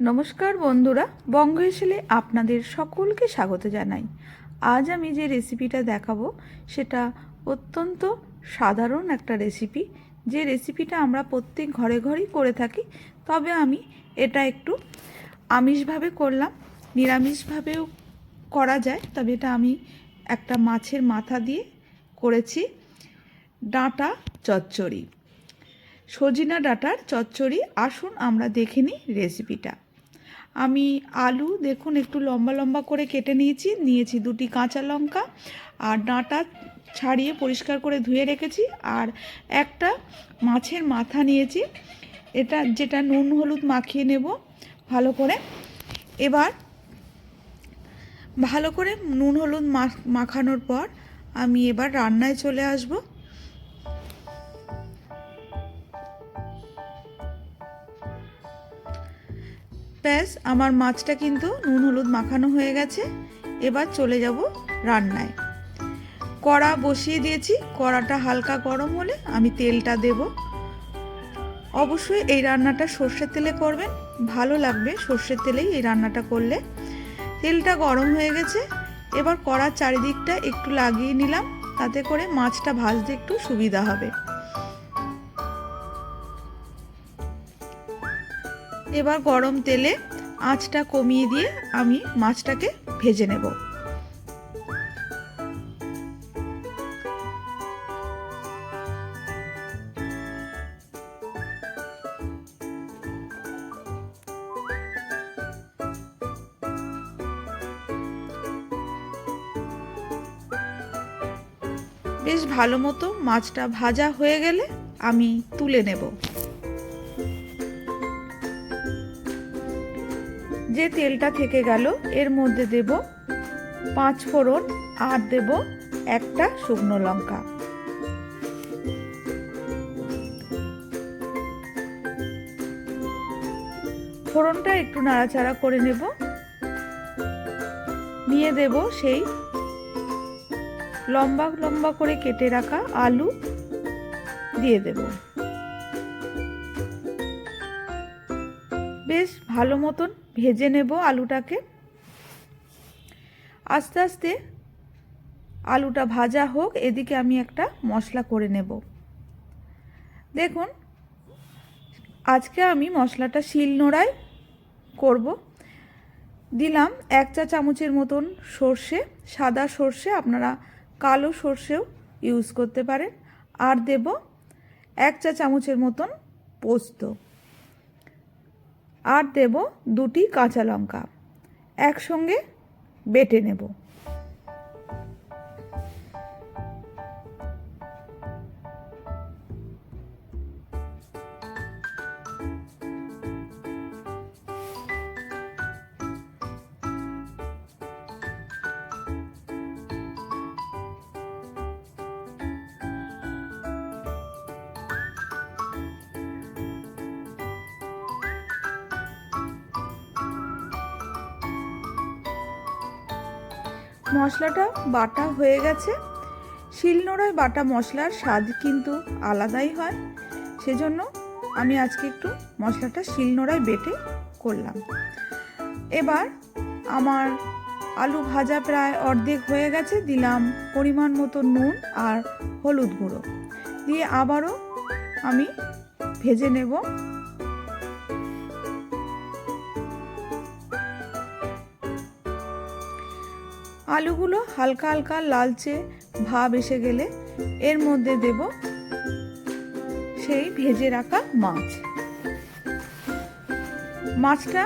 নমস্কার বন্ধুরা, বঙ্গ হেসেলে আপনাদের সকলকে স্বাগত জানাই। আজ আমি যে রেসিপিটা দেখাবো, সেটা অত্যন্ত সাধারণ একটা রেসিপি। যে রেসিপিটা আমরা প্রত্যেক ঘরে ঘরেই করে থাকি, তবে আমি এটা একটু আমিষভাবে করলাম। নিরামিষভাবেও করা যায়, তবে এটা আমি একটা মাছের মাথা দিয়ে করেছি। ডাঁটা চচ্চড়ি। সজিনা ডাঁটার চচ্চড়ি, আসুন আমরা দেখে নিই রেসিপিটা। আমি আলু, দেখুন একটু লম্বা লম্বা করে কেটে নিয়েছি নিয়েছি দুটি কাঁচা লঙ্কা আর ডাঁটা ছাড়িয়ে পরিষ্কার করে ধুয়ে রেখেছি আর একটা মাছের মাথা নিয়েছি। এটা যেটা নুন হলুদ মাখিয়ে নেব ভালো করে। এবার ভালো করে নুন হলুদ মাখানোর পর আমি এবার রান্নায় চলে আসব। ব্যাস, আমার মাছটা কিন্তু নুন হলুদ মাখানো হয়ে গেছে। এবার চলে যাব রান্নায়। কড়া বসিয়ে দিয়েছি, কড়াটা হালকা গরম হলে আমি তেলটা দেব। অবশ্যই এই রান্নাটা সর্ষের তেলে করবেন, ভালো লাগবে সর্ষের তেলেই এই রান্নাটা করলে। তেলটা গরম হয়ে গেছে, এবার কড়ার চারিদিকটা একটু লাগিয়ে নিলাম, তাতে করে মাছটা ভাজতে একটু সুবিধা হবে। এবার গরম তেলে আঁচটা কমিয়ে দিয়ে আমি মাছটাকে ভেজে নেব। বেশ ভালো মতো মাছটা ভাজা হয়ে গেলে আমি তুলে নেব। যে তেলটা থেকে গেল, এর মধ্যে দেব পাঁচ ফোড়ন, আর দেব একটা শুকনো লঙ্কা। ফোড়নটা একটু নাড়াচাড়া করে নেব। নিয়ে দেব সেই লম্বা লম্বা করে কেটে রাখা আলু। দিয়ে দেব। বেশ ভালো মতন ভেজে নেব আলুটাকে। আস্তে আস্তে আলুটা ভাজা হোক, এদিকে আমি একটা মশলা করে নেব। দেখুন, আজকে আমি মশলাটা শিল নোড়ায় করব। দিলাম এক চা চামচের মতন সর্ষে, সাদা সর্ষে, আপনারা কালো সর্ষেও ইউজ করতে পারেন। আর দেব এক চা চামচের মতন পোস্ত। আর দেব দুটি কাঁচা লঙ্কা। একসঙ্গে বেটে নেব। মশলাটা বাটা হয়ে গেছে। শিলনোড়ায় বাটা মশলার স্বাদ কিন্তু আলাদাই হয়। সেজন্য আমি আজকে একটু মশলাটা শিলনোড়ায় বেটে করলাম। এবার আমার আলু ভাজা প্রায় অর্ধেক হয়ে গেছে, দিলাম পরিমাণ মতো নুন আর হলুদ গুঁড়ো। দিয়ে আবারও আমি ভেজে নেব। আলুগুলো হালকা হালকা লালচে ভাব এসে গেলে এর মধ্যে দেব সেই ভেজে রাখা মাছ। মাছটা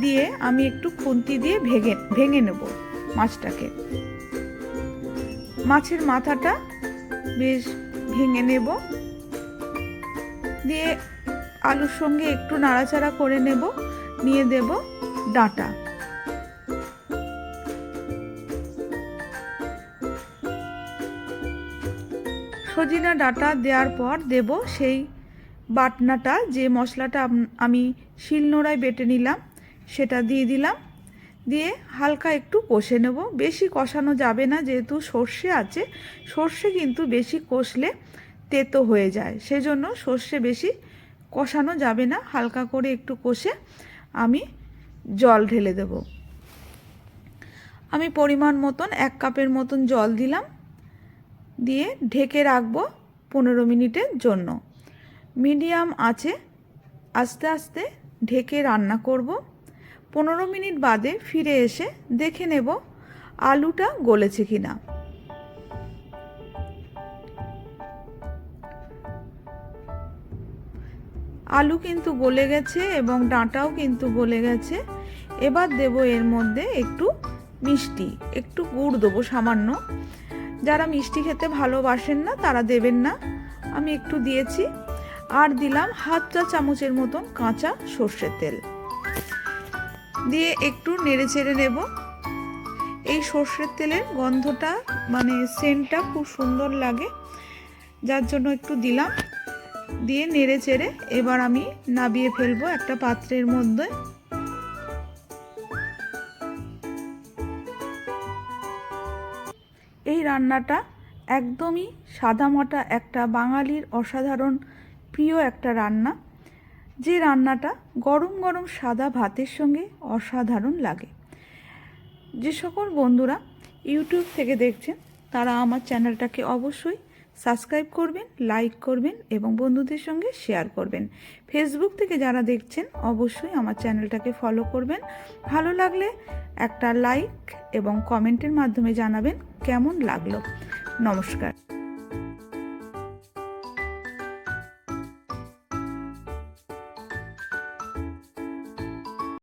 দিয়ে আমি একটু খুন্তি দিয়ে ভেঙে ভেঙে নেব মাছটাকে। মাছের মাথাটা বেশ ভেঙে নেব। দিয়ে আলুর সঙ্গে একটু নাড়াচাড়া করে নেব, নিয়ে দেব ডাঁটা। সজিনা ডাটা দেওয়ার পর দেব সেই বাটনাটা, যে মশলাটা আমি শিলনোড়ায় বেটে নিলাম, সেটা দিয়ে দিলাম। দিয়ে হালকা একটু কষে নেব। বেশি কষানো যাবে না, যেহেতু সর্ষে আছে। সর্ষে কিন্তু বেশি কষলে তেতো হয়ে যায়। সেজন্য সর্ষে বেশি কষানো যাবে না। হালকা করে একটু কষে আমি জল ঢেলে দেব। আমি পরিমাণ মতন, এক কাপের মতন জল দিলাম। দিয়ে ঢেকে রাখব পনেরো মিনিটের জন্য। মিডিয়াম আছে আস্তে আস্তে ঢেকে রান্না করব। পনেরো মিনিট বাদে ফিরে এসে দেখে নেব আলুটা গলেছে কি না আলু কিন্তু গলে গেছে এবং ডাঁটাও কিন্তু গলে গেছে। এবার দেব এর মধ্যে একটু মিষ্টি, একটু গুড় দেবো সামান্য। যারা মিষ্টি খেতে ভালোবাসেন না, তারা দেবেন না। আমি একটু দিয়েছি। আর দিলাম হাফ চা চামচের মতন কাঁচা সর্ষের তেল। দিয়ে একটু নেড়ে চেড়ে নেব। এই সর্ষের তেলের গন্ধটা মানে সেন্টটা খুব সুন্দর লাগে। যার জন্য একটু দিলাম। দিয়ে নেড়ে চেড়ে এবার আমি নাবিয়ে ফেলব একটা পাত্রের মধ্যে। রান্নাটা একদমই সাদামাটা একটা বাঙালির অসাধারণ প্রিয় একটা রান্না। যে রান্নাটা গরম গরম সাদা ভাতের সঙ্গে অসাধারণ লাগে। যে সকল বন্ধুরা ইউটিউব থেকে দেখছেন, তারা আমার চ্যানেলটাকে অবশ্যই সাবস্ক্রাইব করবেন, লাইক করবেন এবং বন্ধুদের সঙ্গে শেয়ার করবেন। ফেসবুক থেকে যারা দেখছেন, অবশ্যই আমার চ্যানেলটাকে ফলো করবেন। ভালো লাগলে একটা লাইক এবং কমেন্টের মাধ্যমে জানাবেন কেমন লাগল? নমস্কার।